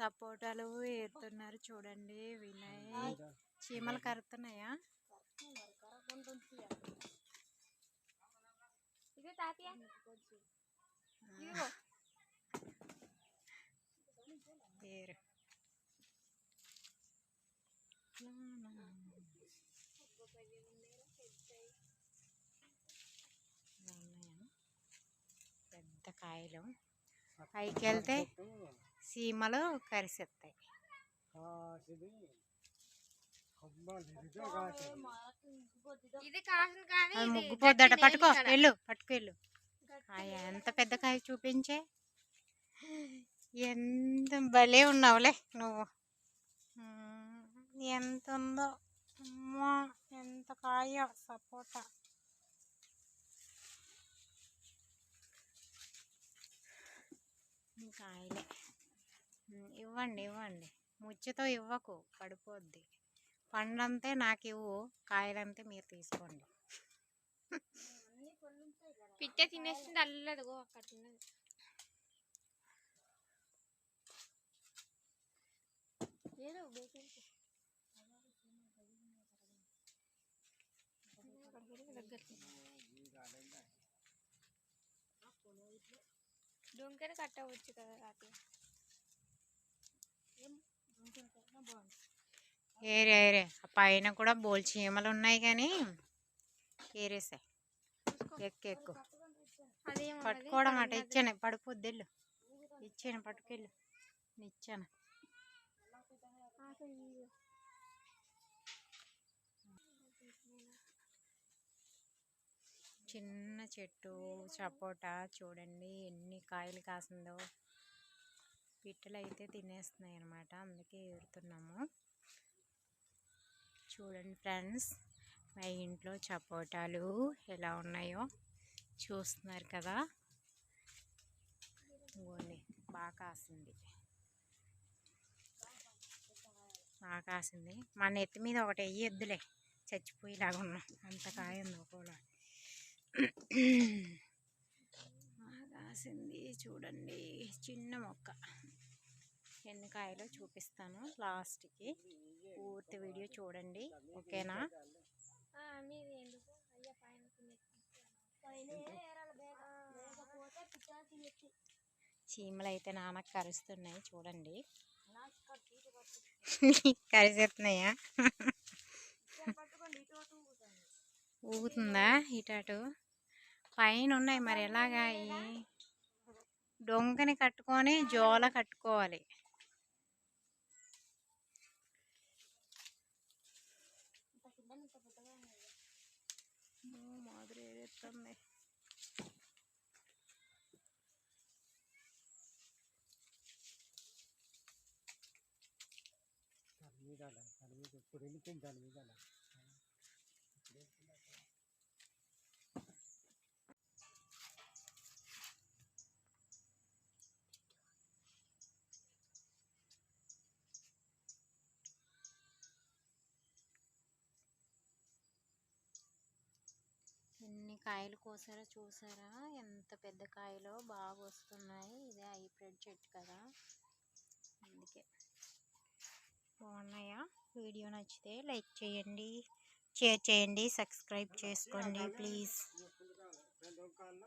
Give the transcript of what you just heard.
సపోటాలు ఏరుతున్నారు చూడండి. వినయ్ చీమలు కరుతున్నాయా? ఏరు? పెద్ద కాయలు. పైకి వెళ్తే సీమలు ఇది ముగ్గుపోద్దట పట్టుకో. వెళ్ళు పట్టుకెళ్ళు గట్టిది. కాయ ఎంత పెద్ద కాయ చూపించే? ఎంత భలే ఉన్నావులే నువ్వు. ఎంత ఉందో. అమ్మా ఎంత కాయ సపోటా. కాయలే ఇవ్వండి ఇవ్వండి. ముచ్చతో ఇవ్వకు పడిపోద్ది. పండ్లంతే నాకు ఇవ్వు కాయలంతే మీరు తీసుకోండి. పిట్టే తినేస్తుంది అల్లదు అక్కడ తిన్నది. ఏదో బేకరీ డొంకర కట్టవచ్చు కదా రాత్రి. ఏరే ఏరే. ఆ పైన కూడా బోల్ చీమలు ఉన్నాయి కానీ ఏరేసాయి ఎక్కు ఎక్కు. పట్టుకోవడం అట ఇచ్చాను. పడిపోద్దెళ్ళు ఇచ్చాను పట్టుకెళ్ళు. ఇచ్చాను. చిన్న చెట్టు సపోటా చూడండి ఎన్ని కాయలు కాసిందో. పిట్టలు అయితే తినేస్తున్నాయి అన్నమాట అందుకే ఏరుతున్నాము. చూడండి ఫ్రెండ్స్ మా ఇంట్లో చపోటాలు ఎలా ఉన్నాయో చూస్తున్నారు కదా. ఇదిగోండి బాగా కాసింది. బాగా కాసింది. మా నెత్తి మీద ఒకటి వెయ్యొద్దులే చచ్చిపోయేలాగా ఉన్నాం. అంత కాయ ఉంది ఒకవేళ బాగా కాసింది చూడండి చిన్న మొక్క. ఎన్ని కాయలో చూపిస్తాను లాస్ట్కి. పూర్తి వీడియో చూడండి. ఓకేనా? మీది ఎందుకు? అయ్యా పైన చీమలు అయితే నాన్నకు కరుస్తున్నాయి చూడండి. కరిసేస్తున్నాయా ఊగుతుందా. ఇటాటు పైన ఉన్నాయి మరి ఎలాగా ఈ డొంకని కట్టుకొని జోల కట్టుకోవాలి. সামনে। জানি জানা জানি করে নিতেন জানি জানা కాయలు కోసారో చూసారా? ఎంత పెద్ద కాయలో బాగా వస్తున్నాయి. ఇదే హైబ్రిడ్ చెట్టు కదా. అందుకే. బాగున్నాయా? వీడియో నచ్చితే లైక్ చేయండి షేర్ చేయండి సబ్స్క్రైబ్ చేసుకోండి ప్లీజ్.